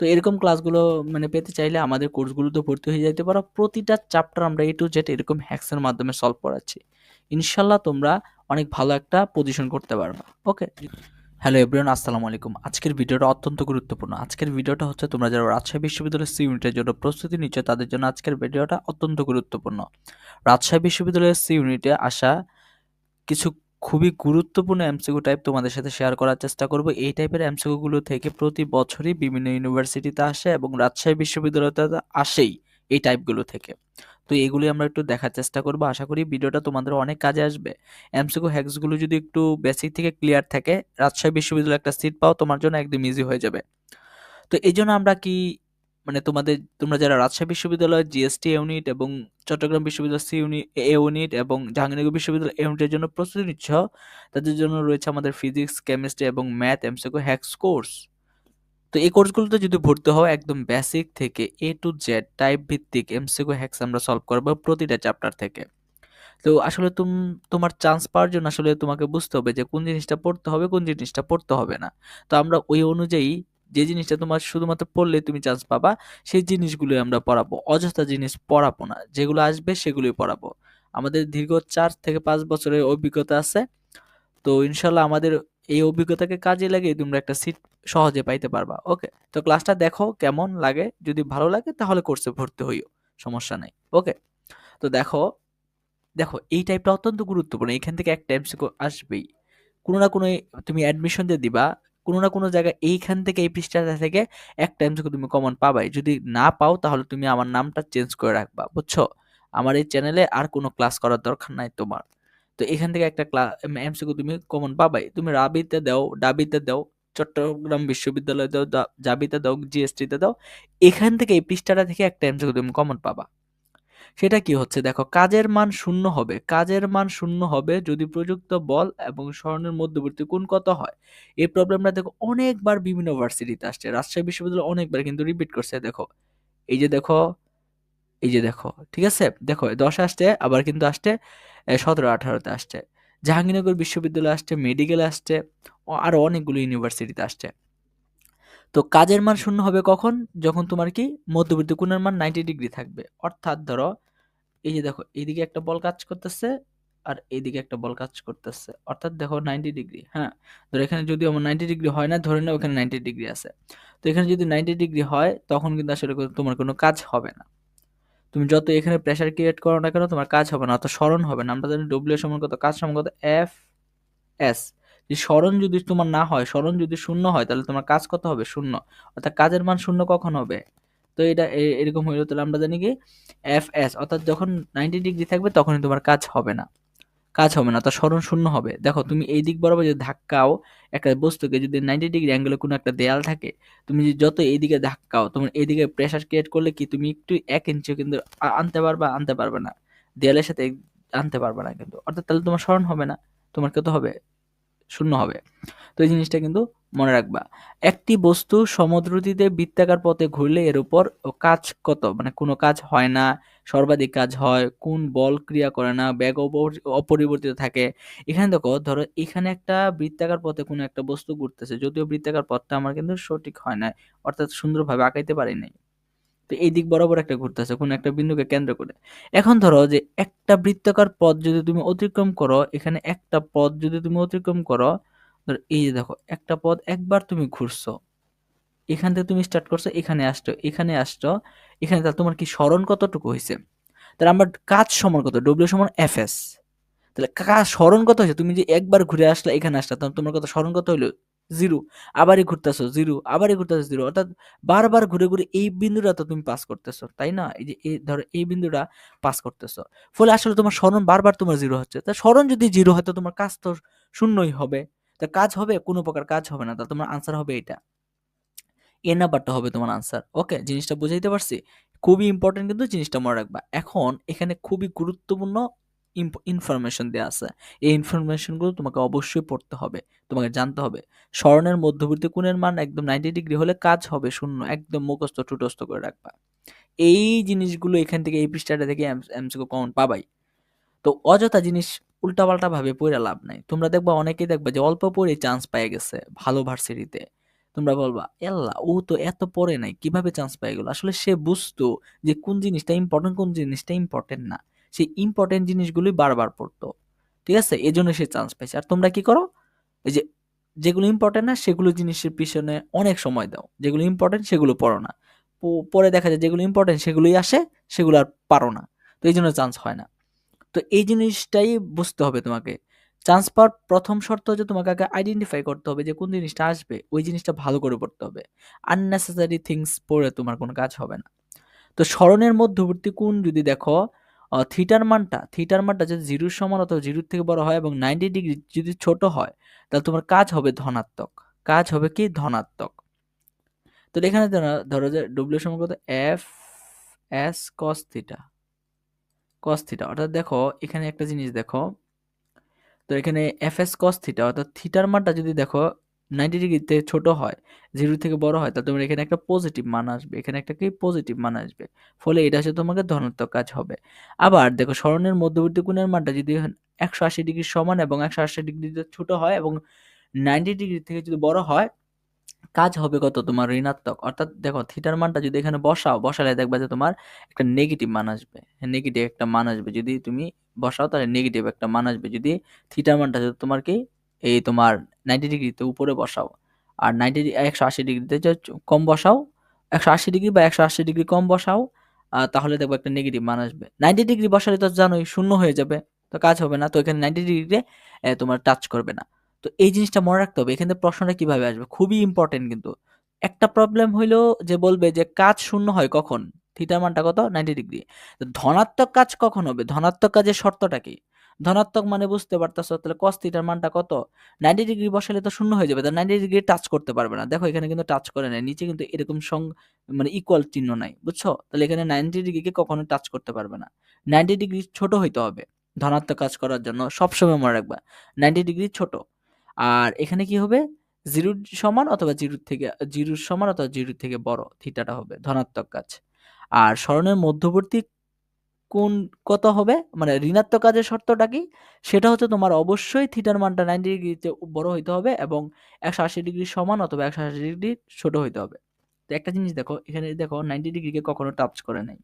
তো এরকম ক্লাসগুলো মানে পেতে চাইলে আমাদের কোর্সগুলোতে ভর্তি হয়ে যাইতে পারো। প্রতিটা চ্যাপ্টার আমরা এ টু জেড এরকম হ্যাক্সের মাধ্যমে সলভ করাচ্ছি। ইনশাল্লাহ তোমরা অনেক ভালো একটা পজিশন করতে পারবা। ওকে হ্যালো এভরিওয়ান আসসালামু আলাইকুম। আজকের ভিডিওটা অত্যন্ত গুরুত্বপূর্ণ। আজকের ভিডিওটা হচ্ছে তোমরা যারা রাজশাহী বিশ্ববিদ্যালয়ের সি ইউনিটের জন্য প্রস্তুতি নিচ্ছ, তাদের জন্য আজকের ভিডিওটা অত্যন্ত গুরুত্বপূর্ণ। রাজশাহী বিশ্ববিদ্যালয়ের সি ইউনিটে আসা কিছু খুবই গুরুত্বপূর্ণ এমসিকিউ টাইপ তোমাদের সাথে শেয়ার করার চেষ্টা করব। এই টাইপের এমসিকিউগুলো থেকে প্রতি বছরই বিভিন্ন ইউনিভার্সিটিতে আসে এবং রাজশাহী বিশ্ববিদ্যালয়তে আসেই এই টাইপগুলো থেকে। তো এগুলি আমরা একটু দেখার চেষ্টা করব। আশা করি ভিডিওটা তোমাদের অনেক কাজে আসবে। এমসিকিউ হ্যাক্সগুলো যদি একটু বেসিক থেকে ক্লিয়ার থাকে, রাজশাহী বিশ্ববিদ্যালয়ে একটা সিট পাও, তোমার জন্য একদম ইজি হয়ে যাবে। তো এই জন্য আমরা কি মানে তোমাদের, তোমরা যারা রাজশাহী বিশ্ববিদ্যালয় জিএসটি ইউনিট এবং চট্টগ্রাম বিশ্ববিদ্যালয় সি ইউনিট এ ইউনিট এবং জাহাঙ্গীরনগর বিশ্ববিদ্যালয় ইউনিটের জন্য প্রস্তুতি নিচ্ছ, তাদের জন্য রয়েছে আমাদের ফিজিক্স কেমিস্ট্রি এবং ম্যাথ এমসিকিউ হ্যাক্স কোর্স তো এই কোর্সগুলোতে যদি ভর্তি হও একদম বেসিক থেকে এ টু জেড টাইপ ভিত্তিক এমসিকিউ হ্যাক্স আমরা সলভ করব প্রতিটা চ্যাপ্টার থেকে। তো আসলে তুম, তোমার চান্স পাওয়ার জন্য আসলে তোমাকে বুঝতে হবে যে কোন জিনিসটা পড়তে হবে, কোন জিনিসটা পড়তে হবে না। তো আমরা ওই অনুযায়ী যে জিনিসটা তোমার শুধুমাত্র পড়লে তুমি চান্স পাবা, সেই জিনিসগুলোই আমরা পড়াবো। অযথা জিনিস পড়াবো না। যেগুলো আসবে সেগুলোই পড়াবো। আমাদের দীর্ঘ চার থেকে পাঁচ বছরের অভিজ্ঞতা আছে। তো ইনশাল্লাহ আমাদের এই অভিজ্ঞতাকে কাজে লাগিয়ে তোমরা একটা সিট সহজে পাইতে পারবা। ওকে তো ক্লাসটা দেখো কেমন লাগে। যদি ভালো লাগে তাহলে কোর্সে ভর্তি হইও। সমস্যা নাই। ওকে তো দেখো দেখো, এই টাইপটা অত্যন্ত গুরুত্বপূর্ণ। এখান থেকে একটা এমসিকিউ আসবেই। কোনো না কোনো তুমি অ্যাডমিশন দিয়ে দিবা। কোনো না কোনো জায়গায় এইখান থেকে এই পৃষ্ঠাটা থেকে একটা এমসিকিউ তুমি কমন পাবাই। যদি না পাও তাহলে তুমি আমার নামটা চেঞ্জ করে রাখবা, বুঝছ? আমার এই চ্যানেলে আর কোনো ক্লাস করার দরকার নাই তোমার। তো এখান থেকে একটা ক্লাস এমসিকিউ তুমি কমন পাবাই। তুমি রাবিতে দাও, ডাবিতে দাও, চট্টগ্রাম বিশ্ববিদ্যালয়ে দাও জাবিতে দাও জিএসটিতে দাও, এখান থেকে এই পৃষ্ঠাটা থেকে একটা এমসিকিউ তুমি কমন পাবা। সেটা কি হচ্ছে? দেখো, কাজের মান শূন্য হবে। কাজের মান শূন্য হবে যদি প্রযুক্ত বল এবং স্মরণের মধ্যবর্তী কোণ কত হয়? এই প্রবলেমটা দেখো, অনেকবার বিভিন্ন ভার্সিটিতে আসছে। রাজশাহী বিশ্ববিদ্যালয় অনেকবার কিন্তু রিপিট করছে, দেখো। এই যে দেখো, এই যে দেখো, ঠিক আছে? দেখো, দশ আসছে, আবার কিন্তু আসছে সতেরো, আঠারোতে আসছে। জাহাঙ্গীরনগর বিশ্ববিদ্যালয় আসছে, মেডিকেল আসছে আরও অনেকগুলো ইউনিভার্সিটিতে আসছে। তো কাজের মান শূন্য হবে কখন? যখন তোমার কি মধ্যবর্তী কোণের মান নাইনটি ডিগ্রি থাকবে। অর্থাৎ ধরো, এই যে দেখো, এইদিকে একটা বল কাজ করতেছে আর এইদিকে একটা বল কাজ করতেছে। অর্থাৎ দেখো নাইনটি ডিগ্রি হ্যাঁ? ধরো এখানে যদি আমার নাইনটি ডিগ্রি হয় না, ধরে নাও ওখানে নাইনটি ডিগ্রি আছে। তো এখানে যদি নাইনটি ডিগ্রি হয়, তখন কিন্তু আসলে তোমার কোনো কাজ হবে না। তুমি যত এখানে প্রেশার ক্রিয়েট করো না কেন, তোমার কাজ হবে না অত স্মরণ হবে না। আমরা জানি ডব্লিউ সমান কত? কাজ সমান কত? এফ এস যে স্মরণ যদি তোমার না হয়, স্মরণ যদি শূন্য হয়, তাহলে তোমার কাজ কত হবে? শূন্য। অর্থাৎ কাজের মান শূন্য কখন হবে? তো এটা এরকম হইল, তাহলে আমরা জানি কি? এফ এস অর্থাৎ যখন নাইনটি ডিগ্রি থাকবে, তখনই তোমার কাজ হবে না। কাজ হবে না তার স্মরণ শূন্য হবে। দেখো, তুমি এই দিক বরাবর যদি ধাক্কাও একটা বস্তুকে, যদি নাইনটি ডিগ্রি অ্যাঙ্গেলে কোনো একটা দেয়াল থাকে, তুমি যত এইদিকে ধাক্কাও, তোমার এইদিকে প্রেশার ক্রিয়েট করলে কি, তুমি একটু এক ইঞ্চিও কিন্তু আনতে পারবা, আনতে পারবে না। দেয়ালের সাথে আনতে পারবে না কিন্তু। অর্থাৎ তাহলে তোমার স্মরণ হবে না। তোমার কত হবে? শূন্য হবে। তো এই জিনিসটা কিন্তু মনে রাখবা। একটি বস্তু সমদ্রুতিতে বৃত্তাকার পথে ঘুরলে এর উপর কাজ কত? মানে কোনো কাজ হয় না, সর্বাধিক কাজ হয়, কোন বল ক্রিয়া করে না ব্যাগ অপরিবর্তিত থাকে। এখানে দেখো, ধরো এখানে একটা বৃত্তাকার পথে কোনো একটা বস্তু ঘুরতেছে, যদিও বৃত্তাকার পথটা আমার কিন্তু সঠিক হয় না অর্থাৎ সুন্দরভাবে আঁকাইতে পারি নাই। তো এই দিক বরাবর একটা ঘুরতেছে কোনো একটা বিন্দুকে কেন্দ্র করে। এখন ধরো যে একটা বৃত্তাকার পথ যদি তুমি অতিক্রম করো, এখানে একটা পথ যদি তুমি অতিক্রম করো, ধর এই যে দেখো, একটা পথ একবার তুমি ঘুরছো, এখান থেকে তুমি স্টার্ট করছ, এখানে আসছো এখানে আসছো, এখানে তাহলে তোমার কি স্মরণ কতটুকু হয়েছে? তাহলে আমার কাজ সমান কত? ডব্লিউ সমান এফ এস তাহলে কাজ স্মরণ কত হয়েছে? তুমি যে একবার ঘুরে আসলে, এখানে আসলে তোমার কত স্মরণ কত হইল? জিরো, আবারই ঘুরতেছো, জিরো, আবারই ঘুরতেছো, জিরো। অর্থাৎ বারবার ঘুরে ঘুরে এই বিন্দুটা তো তুমি পাস করতেছো, তাই না? এই যে এই ধরো এই বিন্দুটা পাস করতেছো। ফলে আসলে তোমার স্মরণ বারবার তোমার জিরো হচ্ছে। তা স্মরণ যদি জিরো হয়, তো তোমার কাজ তো শূন্যই হবে। তা কাজ হবে, কোনো প্রকার কাজ হবে না। তা তোমার আনসার হবে এটা। এ নাম্বারটা হবে তোমার আনসার ওকে জিনিসটা বুঝাইতে পারছি? খুবই ইম্পর্টেন্ট কিন্তু জিনিসটা মনে রাখবা। এখন এখানে খুবই গুরুত্বপূর্ণ ইনফরমেশন দেওয়া আছে। এই ইনফরমেশনগুলো তোমাকে অবশ্যই পড়তে হবে, তোমাকে জানতে হবে। স্মরণের মধ্যবর্তী কোণের মান একদম নাইনটি ডিগ্রি হলে কাজ হবে শূন্য, একদম মুখস্থ, টুটস্থ করে রাখবা। এই জিনিসগুলো এখান থেকে, এই পৃষ্ঠাটা থেকে এমসিকিউ কমন পাবাই। তো অযথা জিনিস উল্টাপাল্টা ভাবে পড়ে লাভ নাই। তোমরা দেখবা, অনেকেই দেখবা যে অল্প পড়ে চান্স পেয়ে গেছে ভালো ভার্সিটিতে। তোমরা বলবা আল্লাহ ও তো এত পড়ে নাই, কীভাবে চান্স পাই গেল আসলে সে বুঝতো যে কোন জিনিসটা ইম্পর্টেন্ট কোন জিনিসটা ইম্পর্টেন্ট না। সেই ইম্পর্টেন্ট জিনিসগুলোই বারবার পড়তো। ঠিক আছে? এই জন্য সে চান্স পাইছে আর তোমরা কি করো? এই যে যেগুলো ইম্পর্টেন্ট না, সেগুলো জিনিসের পিছনে অনেক সময় দাও। যেগুলো ইম্পর্টেন্ট সেগুলো পড়ো না। পরে দেখা যায় যেগুলো ইম্পর্টেন্ট সেগুলোই আসে, সেগুলো আর পারো না। তো এই জন্য চান্স হয় না। তো এই জিনিসটাই বুঝতে হবে তোমাকে। চান্স পাওয়ার প্রথম শর্ত হচ্ছে তোমাকে আগে আইডেন্টিফাই করতে হবে যে কোন জিনিসটা আসবে। ওই জিনিসটা ভালো করে পড়তে হবে। আননেসেসারি থিংস পড়ে তোমার কোনো কাজ হবে না। তো স্মরণের মধ্যবর্তী কোন যদি দেখো থিটার মানটা থিটার মানটা যদি জিরোর সমান অথবা জিরোর থেকে বড় হয় এবং নাইনটি ডিগ্রি যদি ছোট হয়, তাহলে তোমার কাজ হবে ধনাত্মক। কাজ হবে কি? ধনাত্মক। তো এখানে ধরো- যে ডব্লিউ সমান কত? F S cos theta cos theta অর্থাৎ দেখো, এখানে একটা জিনিস দেখো। তো এখানে এফ এস কস থিটা অর্থাৎ থিটার মানটা যদি দেখো নাইনটি ডিগ্রিতে ছোট হয় জিরো থেকে বড় হয়, তাহলে তোমার এখানে একটা পজিটিভ মান আসবে, এখানে একটা কি পজিটিভ মান আসবে, ফলে এটা হচ্ছে তোমাকে ধনাত্মক কাজ হবে। আবার দেখো স্মরণের মধ্যবর্তী কোণের মানটা যদি একশো আশি ডিগ্রির সমান এবং একশো আশি ডিগ্রিতে ছোট হয় এবং নাইনটি ডিগ্রি থেকে যদি বড় হয়, কাজ হবে কত তোমার ঋণাত্মক, অর্থাৎ দেখো থিটার মানটা যদি এখানে বসাও, বসালে দেখবা যে তোমার একটা নেগেটিভ মান আসবে নেগেটিভ একটা মান আসবে, যদি তুমি বসাও তাহলে নেগেটিভ একটা মান আসবে, যদি থিটার মানটা যদি তোমার কি এই তোমার নাইনটি ডিগ্রিতে উপরে বসাও। আর নাইনটি একশো আশি ডিগ্রিতে কম বসাও, একশো আশি ডিগ্রি বা একশো আশি ডিগ্রি কম বসাও তাহলে দেখব একটা নেগেটিভ মান আসবে। নাইনটি ডিগ্রি বসালে তো জানোই শূন্য হয়ে যাবে, তো কাজ হবে না, তো এখানে নাইনটি ডিগ্রিতে তোমার টাচ করবে না। তো এই জিনিসটা মনে রাখতে হবে, এখানে প্রশ্নটা কীভাবে আসবে? খুবই ইম্পর্টেন্ট কিন্তু। একটা প্রবলেম হইল যে বলবে যে কাজ শূন্য হয় কখন? থিটার মানটা কত? নাইনটি ডিগ্রি ধনাত্মক কাজ কখন হবে? ধনাত্মক কাজের শর্তটা কি? ধনাত্মক মানে বুঝতে পারতেছো, তাহলে কস থিটার মানটা কত? নাইনটি ডিগ্রি বসালে তো শূন্য হয়ে যাবে তো নাইনটি ডিগ্রি টাচ করতে পারবে না। দেখো এখানে কিন্তু টাচ করে নেয় নিচে কিন্তু এরকম সং মানে ইকুয়াল চিহ্ন নাই, বুঝছ? তাহলে এখানে নাইনটি ডিগ্রিকে কখনো টাচ করতে পারবে না। নাইনটি ডিগ্রি ছোট হইতে হবে ধনাত্মক কাজ করার জন্য, সবসময় মনে রাখবা নাইনটি ডিগ্রি ছোট। আর এখানে কি হবে? জিরোর সমান অথবা জিরোর থেকে জিরোর সমান অথবা জিরোর থেকে বড় থিটাটা হবে ধনাত্মক কাজ। আর স্মরণের মধ্যবর্তী কোন কত হবে? মানে ঋণাত্মক কাজের শর্তটা কি? সেটা হচ্ছে তোমার অবশ্যই থিটার মানটা নাইনটি ডিগ্রিতে বড় হইতে হবে এবং একশো আশি ডিগ্রি সমান অথবা একশো আশি ডিগ্রি ছোট হইতে হবে। তো একটা জিনিস দেখো, এখানে দেখো নাইনটি ডিগ্রিকে কখনো টাচ করে নাই।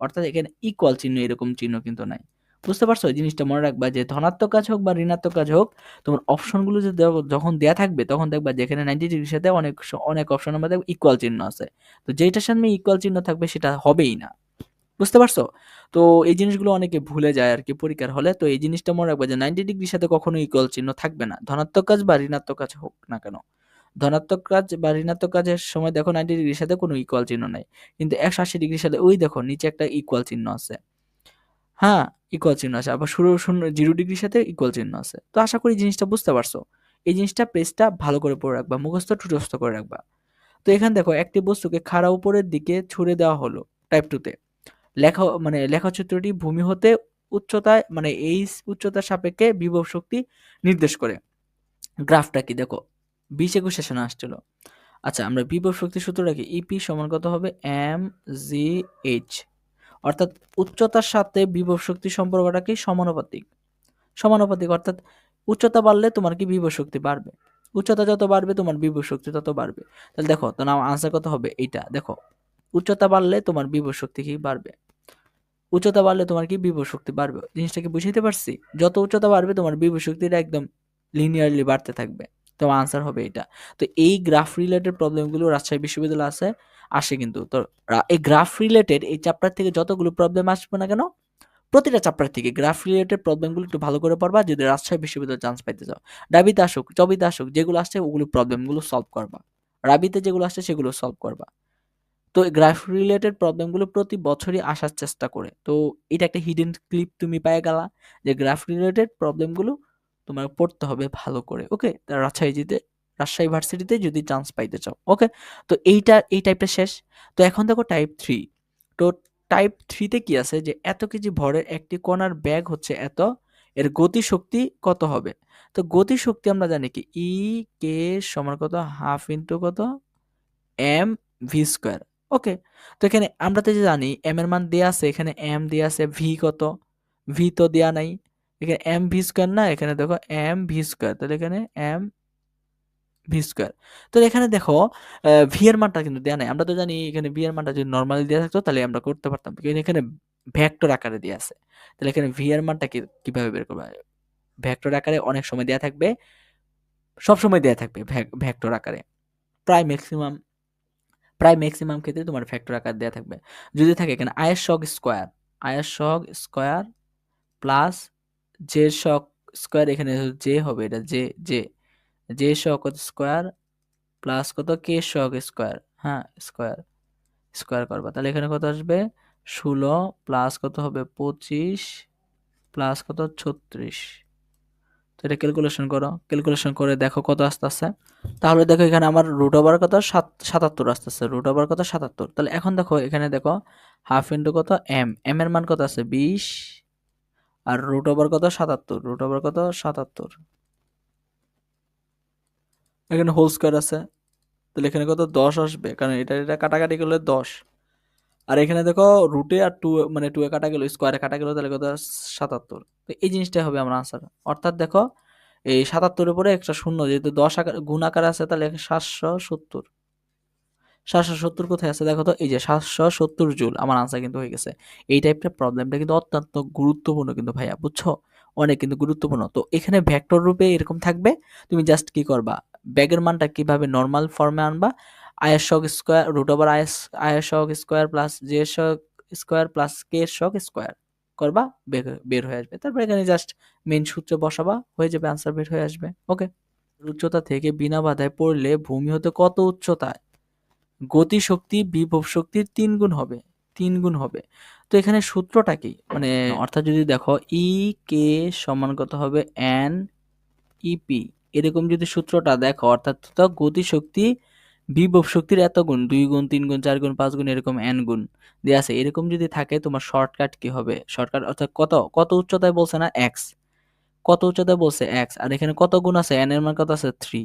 অর্থাৎ এখানে ইকুয়াল চিহ্ন, এরকম চিহ্ন কিন্তু নাই। বুঝতে পারছ? এই জিনিসটা মনে রাখবা যে ধনাত্মক কাজ হোক বা ঋণাত্মক কাজ হোক, তোমার অপশনগুলো যে দেওয়া- যখন দেয়া থাকবে, তখন দেখবা যে এখানে নাইনটি ডিগ্রির সাথে অনেক অনেক অপশনের মধ্যে ইকুয়াল চিহ্ন আছে। তো যেটার সামনে ইকুয়াল চিহ্ন থাকবে, সেটা হবেই না। বুঝতে পারছ? তো এই জিনিসগুলো অনেকে ভুলে যায় আর কি পরীক্ষার হলে। তো এই জিনিসটা মনে রাখবে যে নাইনটি ডিগ্রির সাথে কখনো ইকুয়াল চিহ্ন থাকবে না। ধনাত্মক কাজ বা ঋণাত্মক কাজ হোক না কেন। ধনাত্মক কাজ বা ঋণাত্মক কাজের সময় দেখো নাইনটি ডিগ্রির সাথে কোনো ইকুয়াল চিহ্ন নাই। কিন্তু একশো আশি ডিগ্রির সাথে ওই দেখো নিচে একটা ইকুয়াল চিহ্ন আছে। হ্যাঁ ইকুয়াল চিহ্ন আছে। আবার শুরু শূন্য জিরো ডিগ্রির সাথে ইকুয়াল চিহ্ন আছে। তো আশা করি জিনিসটা বুঝতে পারছ। এই জিনিসটা পেজটা ভালো করে পড়ে রাখবা, মুখস্থ, টুটস্থ করে রাখবা। তো এখানে দেখো একটি বস্তুকে খাড়া উপরের দিকে ছুড়ে দেওয়া হলো টাইপ টুতে লেখা মানে লেখচিত্রটি ভূমি হতে উচ্চতায় মানে এই উচ্চতার সাপেক্ষে বিভব শক্তি নির্দেশ করে। গ্রাফটা কি দেখো? বিশ একুশ সেশনে আসছিল। আচ্ছা আমরা বিভব শক্তি সূত্রটা কি? ইপি সমান কত হবে? এম জি এইচ অর্থাৎ উচ্চতার সাথে বিভব শক্তি সম্পর্কটা কি? সমানুপাতিক। সমানুপাতিক, অর্থাৎ উচ্চতা বাড়লে তোমার কি বিভব শক্তি বাড়বে? উচ্চতা যত বাড়বে, তোমার বিভব শক্তি তত বাড়বে। তাহলে দেখো, তো নাম আনসার কত হবে? এইটা। দেখো, উচ্চতা বাড়লে তোমার বিভব শক্তি কি বাড়বে? উচ্চতা বাড়লে তোমার কি বিভব শক্তি বাড়বে? জিনিসটা কি বুঝাইতে পারছি? যত উচ্চতা বাড়বে, তোমার বিভব শক্তিটা একদম লিনিয়ারলি বাড়তে থাকবে। তোমার আনসার হবে এটা। তো এই গ্রাফ রিলেটেড প্রবলেমগুলো রাজশাহী বিশ্ববিদ্যালয়ে আছে, আসে কিন্তু। তো এই গ্রাফ রিলেটেড এই চ্যাপ্টার থেকে যতগুলো প্রবলেম আসবে না কেন, প্রতিটা চ্যাপ্টার থেকে গ্রাফ রিলেটেড প্রবলেমগুলো একটু ভালো করে পড়বা, যদি রাজশাহী বিশ্ববিদ্যালয়ে চান্স পাইতে চাও। ডাবিতে আসুক, চবিতে আসুক, যেগুলো আসছে ওগুলো প্রবলেমগুলো সলভ করবা। রাবিতে যেগুলো আসছে সেগুলো সলভ করবা। তো গ্রাফ রিলেটেড প্রবলেমগুলো প্রতি বছরই আসার চেষ্টা করে। তো এটা একটা হিডেন ক্লিপ তুমি পেয়ে গেলা যে গ্রাফ রিলেটেড প্রবলেমগুলো তোমার পড়তে হবে ভালো করে ওকে রাজশাহীতে, রাজশাহী ভার্সিটিতে যদি চান্স পাইতে চাও ওকে তো এইটা, এই টাইপটা শেষ। তো এখন দেখো টাইপ থ্রি তো টাইপ থ্রিতে কি আছে যে এত কেজি ভরের একটি কণার ব্যাগ হচ্ছে এত, এর গতিশক্তি কত হবে? তো গতিশক্তি আমরা জানি কি? ই কে সমান কত? হাফ ইন্টু কত? এম ভি স্কোয়ার ওকে, তো এখানে আমরা তো যে জানি এম এর মান দেয়া আছে, এখানে এম দেয়া আছে ভি কত? ভি তো দেয়া নাই। এখানে এম ভি স্কোয়ার না, এখানে দেখো এম ভি স্কোয়ার তাহলে এখানে এম ভি স্কোয়ার তো এখানে দেখো ভি এর মানটা কিন্তু দেওয়া নাই। আমরা তো জানি এখানে ভি এর মানটা যদি নর্মালি দেওয়া থাকতো, তাহলে আমরা করতে পারতাম। কিন্তু এখানে ভ্যাক্টর আকারে দেওয়া আছে। তাহলে এখানে ভি এর মানটা কীভাবে বের করব? ভ্যাক্টর আকারে অনেক সময় দেওয়া থাকবে, সব সময় দেওয়া থাকবে ভ্যাক্টর আকারে। প্রায় ম্যাক্সিমাম প্রায় ম্যাক্সিমাম ক্ষেত্রে তোমার ফ্যাক্টর আকার দেওয়া থাকবে। যদি থাকে এখানে আয়ের শক স্কোয়ার আয়ের শক স্কোয়ার প্লাস জে শক স্কোয়ার এখানে জে হবে, এটা জে জে জে শক স্কোয়ার প্লাস কত কে শক স্কোয়ার হ্যাঁ স্কোয়ার স্কোয়ার করবা। তাহলে এখানে কত আসবে? ষোলো প্লাস কত হবে? পঁচিশ প্লাস কত? ছত্রিশ। তো এটা ক্যালকুলেশন করো। ক্যালকুলেশন করে দেখো কত আসতে আসছে তাহলে দেখো এখানে আমার রুট ওভার কত? সাত সাতাত্তর আসতেছে। রুট ওভার কত? সাতাত্তর। তাহলে এখন দেখো এখানে দেখো হাফ ইন্টু কত? এম এম এর মান কত আছে? বিশ। আর রুট ওভার কত? সাতাত্তর। রুট ওভার কত? সাতাত্তর। এখানে হোল স্কোয়ার আছে। তাহলে এখানে কত? দশ আসবে। কারণ এটা এটা কাটাকাটি করলে দশ। আর এখানে দেখো রুটে আর টু মানে টু এ কাটা গেল স্কোয়ারে কাটা গেল, তাহলে কত? সাতাত্তর। তো এই জিনিসটাই হবে আমার আনসার অর্থাৎ দেখো, এই সাতাত্তরের পরে একটা শূন্য, যেহেতু দশ আকার, গুণ আকার আছে, তাহলে সাতশো সত্তর। সাতশো সত্তর কোথায় আছে? দেখো তো, এই যে সাতশো সত্তর জুল, আমার আনসার কিন্তু হয়ে গেছে। এই টাইপের প্রবলেমটা কিন্তু অত্যন্ত গুরুত্বপূর্ণ কিন্তু ভাইয়া, বুঝছ? অনেক কিন্তু গুরুত্বপূর্ণ। তো এখানে ভ্যাক্টর রূপে এরকম থাকবে, তুমি জাস্ট কি করবা? ব্যাগের মানটা কীভাবে নর্মাল ফর্মে আনবা? আয়ের শক স্কোয়ার রুট ওভার আয়েস আয়ের শক স্কোয়ার প্লাস জে শক স্কোয়ার প্লাস কে শক স্কোয়ার করবা বের হয়ে আসবে। তারপর এখানে জাস্ট মেন সূত্রে বসাবা, হয়ে যাবে আনসার বের হয়ে আসবে। ওকে উচ্চতা থেকে বিনা বাধায় পড়লে ভূমি হতে কত উচ্চতায়? গতি শক্তি, বিভব শক্তির তিন গুণ হবে, তিন গুণ হবে। তো এখানে সূত্রটা কি? মানে অর্থাৎ যদি দেখো ই কে সমান কত হবে? এন ইপি এরকম যদি সূত্রটা দেখো, অর্থাৎ গতি শক্তি বিভব শক্তির এত গুণ? দুই গুণ, তিন গুণ, চার গুণ, পাঁচ গুণ, এরকম এন গুণ। দিয়ে আছে, এরকম যদি থাকে, তোমার শর্টকাট কি হবে? শর্টকাট অর্থাৎ কত? কত উচ্চতায় বলছে না? এক্স কত উচ্চতায় বলছে এক্স আর এখানে কত গুণ আছে? এন এর মান কত আছে? থ্রি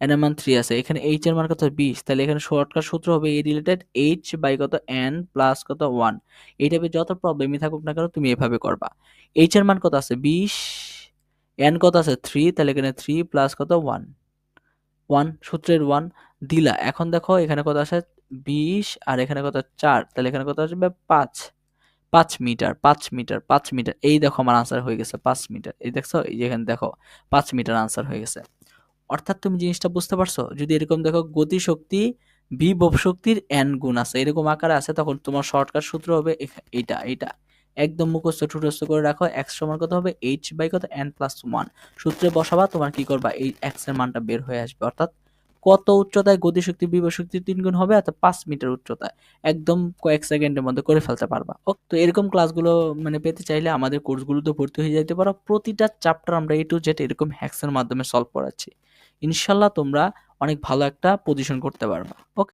এন এর মান থ্রি আছে। এখানে এইচ এর মান কত? বিশ। তাহলে এখানে শর্টকাট সূত্র হবে এই রিলেটেড এইচ বাই কত? এন প্লাস কত? ওয়ান এই টাইপের যত প্রবলেমই থাকুক না কেন, তুমি এভাবে করবা। এইচ এর মান কত আছে? বিশ। এন কত আছে? থ্রি তাহলে এখানে থ্রি প্লাস কত? ওয়ান ওয়ান, সূত্রের ওয়ান, দিলা। এখন দেখো, এখানে কত আসে? বিশ, আর এখানে কত? চার। তাহলে এখানে কত আসবে? পাঁচ। পাঁচ মিটার পাঁচ মিটার পাঁচ মিটার। এই দেখো আমার আনসার হয়ে গেছে, পাঁচ মিটার। এই দেখছ? এই যেখানে দেখো, পাঁচ মিটার আনসার হয়ে গেছে। অর্থাৎ তুমি জিনিসটা বুঝতে পারছ? যদি এরকম দেখো গতি শক্তি বিভব শক্তির এন গুণ আছে, এরকম আকারে আছে, তখন তোমার শর্টকাট সূত্র হবে এইটা এইটা। একদম মুখস্থ ঠুটস্থ করে রাখো এক্স সমান কত হবে? এইচ বাই কত? এন প্লাস ওয়ান সূত্রে বসাবা, তোমার কি করবা? এই এক্সের মানটা বের হয়ে আসবে। অর্থাৎ কত উচ্চতায় গতিশক্তি বিভব শক্তি তিন গুণ হবে? অর্থাৎ পাঁচ মিটার উচ্চতায়। একদম কয়েক সেকেন্ডের মধ্যে করে ফেলতে পারবা। ও তো এরকম ক্লাসগুলো মানে পেতে চাইলে আমাদের কোর্সগুলোতে ভর্তি হয়ে যাইতে পারো। প্রতিটা চ্যাপ্টার আমরা এ টু জেড এরকম হ্যাক্সের মাধ্যমে সলভ করাচ্ছি। ইনশাল্লাহ তোমরা অনেক ভালো একটা পজিশন করতে পারবা। ওকে?